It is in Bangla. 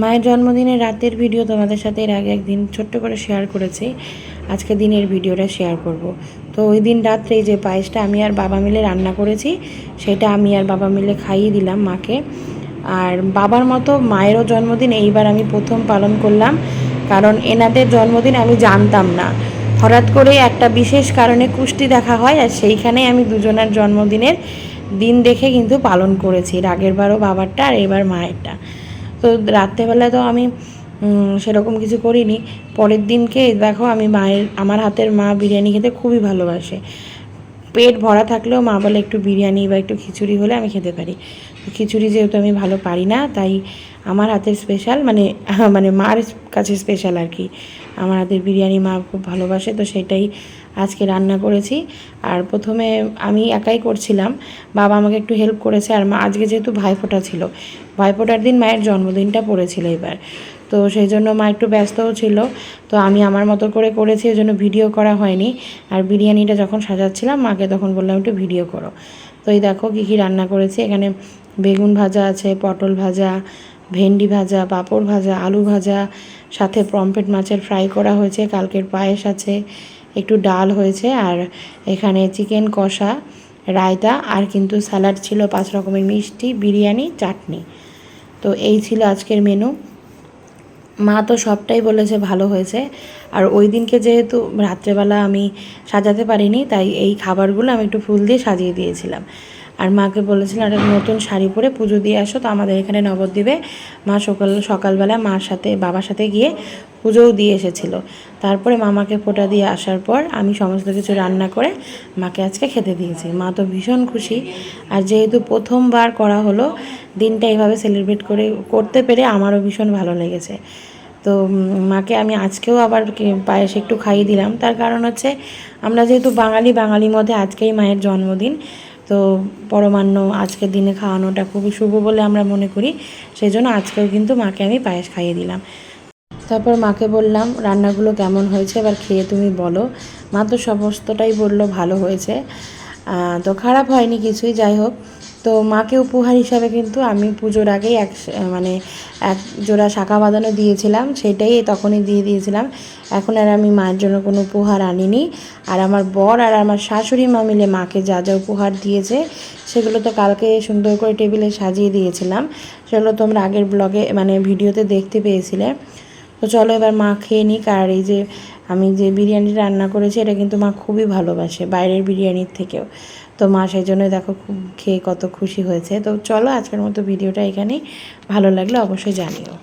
মায়ের জন্মদিনের রাতের ভিডিও তোমাদের সাথে এর আগে একদিন ছোট্ট করে শেয়ার করেছি। আজকে দিনের ভিডিওটা শেয়ার করব। তো ওই দিন রাত্রে যে পায়েসটা আমি আর বাবা মিলে রান্না করেছি, সেটা আমি আর বাবা মিলে খাইয়ে দিলাম মাকে। আর বাবার মতো মায়েরও জন্মদিন এইবার আমি প্রথম পালন করলাম, কারণ এনাদের জন্মদিন আমি জানতাম না। হঠাৎ করে একটা বিশেষ কারণে কুষ্টি দেখা হয়, আর সেইখানেই আমি দুজনের জন্মদিনের দিন দেখে কিন্তু পালন করেছি। এর আগের বারও বাবারটা আর এবার মায়েরটা। তো রাত্রেবেলা তো আমি সেরকম কিছু করিনি। পরের দিনকে দেখো আমি মায়ের, আমার হাতের মা বিরিয়ানি খেতে খুবই ভালোবাসে। পেট ভরা থাকলেও মা বলে একটু বিরিয়ানি বা একটু খিচুড়ি হলে আমি খেতে পারি। খিচুড়ি যেহেতু আমি ভালো পারি না, তাই আমার হাতের স্পেশাল মানে মানে মার কাছে স্পেশাল আর কি। আমার হাতের বিরিয়ানি মা খুব ভালোবাসে, তো সেটাই আজকে রান্না করেছি। আর প্রথমে আমি একাই করছিলাম। বাবা আমাকে একটু হেল্প করেছে। আর মা, আজকে যেহেতু ভাইফোঁটা ছিল, ভাইফোঁটার দিন মায়ের জন্মদিনটা পড়েছিল এবার। তো সেই জন্য মা একটু ব্যস্তও ছিল। তো আমি আমার মতো করে করেছি, ওই জন্য ভিডিও করা হয়নি। আর বিরিয়ানিটা যখন সাজাচ্ছিলাম, মাকে তখন বললাম, একটু ভিডিও করো। তো এই দেখো কী কী রান্না করেছি। এখানে বেগুন ভাজা আছে, পটল ভাজা, ভেন্ডি ভাজা, পাঁপড় ভাজা, আলু ভাজা, সাথে পমফ্রেট মাছের ফ্রাই করা হয়েছে, কালকের পায়েস আছে। একটু ডাল হয়েছে আর এখানে চিকেন কষা, রায়তা আর কিন্তু স্যালাড ছিল পাঁচ রকমের মিষ্টি, বিরিয়ানি, চাটনি। তো এই ছিল আজকের মেনু মা তো সবটাই বলেছে ভালো হয়েছে। আর ওই দিনকে যেহেতু রাত্রেবেলা আমি সাজাতে পারিনি, তাই এই খাবারগুলো আমি একটু ফুল দিয়ে সাজিয়ে দিয়েছিলাম। আর মাকে বলেছিলাম একটা নতুন শাড়ি পরে পুজো দিয়ে আসো, তো আমাদের এখানে নবদ্বীপে মা সকাল, সকালবেলা মার সাথে, বাবার সাথে গিয়ে পুজোও দিয়ে এসেছিল। তারপরে মামাকে ফোঁটা দিয়ে আসার পর আমি সমস্ত কিছু রান্না করে মাকে আজকে খেতে দিয়েছি। মা তো ভীষণ খুশি। আর যেহেতু প্রথমবার করা হলো, দিনটা এইভাবে সেলিব্রেট করে, করতে পেরে আমারও ভীষণ ভালো লেগেছে। তো মাকে আমি আজকেও আবার পায়েস একটু খাইয়ে দিলাম। তার কারণ হচ্ছে, আমরা যেহেতু বাঙালি, বাঙালির মধ্যে আজকেই মায়ের জন্মদিন তো পরমান্ন আজকের দিনে খাওয়ানোটা খুবই শুভ বলে আমরা মনে করি। সেই জন্য আজকেও কিন্তু মাকে আমি পায়েস খাইয়ে দিলাম। তারপর মাকে বললাম, রান্নাগুলো কেমন হয়েছে? এবার খেয়ে তুমি বলো। মা তো সমস্তটাই বলল, ভালো হয়েছে। তো খারাপ হয়নি কিছুই। যাই হোক তো মাকে উপহার হিসাবে কিন্তু আমি পুজোর আগেই এক মানে এক জোড়া শাখা বাঁধানো দিয়েছিলাম, সেটাই তখনই দিয়ে দিয়েছিলাম। এখন আর আমি মায়ের জন্য কোনো উপহার আনিনি। আর আমার বর আর আমার শাশুড়ি মা মিলে মাকে যা যা উপহার দিয়েছে, সেগুলো তো কালকে সুন্দর করে টেবিলে সাজিয়ে দিয়েছিলাম। সেগুলো তোমরা আগের ব্লগে মানে ভিডিওতে দেখতে পেয়েছিলে। তো চলো এবার মা খেয়ে নিক, আর এই যে আমি যে বিরিয়ানি রান্না করেছি, এটা কিন্তু মা খুবই ভালোবাসে বাইরের বিরিয়ানির থেকেও। তো মা সেই জন্য দেখো খুব খেয়ে কত খুশি হয়েছে। তো চলো আজকের মতো ভিডিওটা এখানেই। ভালো লাগলে অবশ্যই জানিও।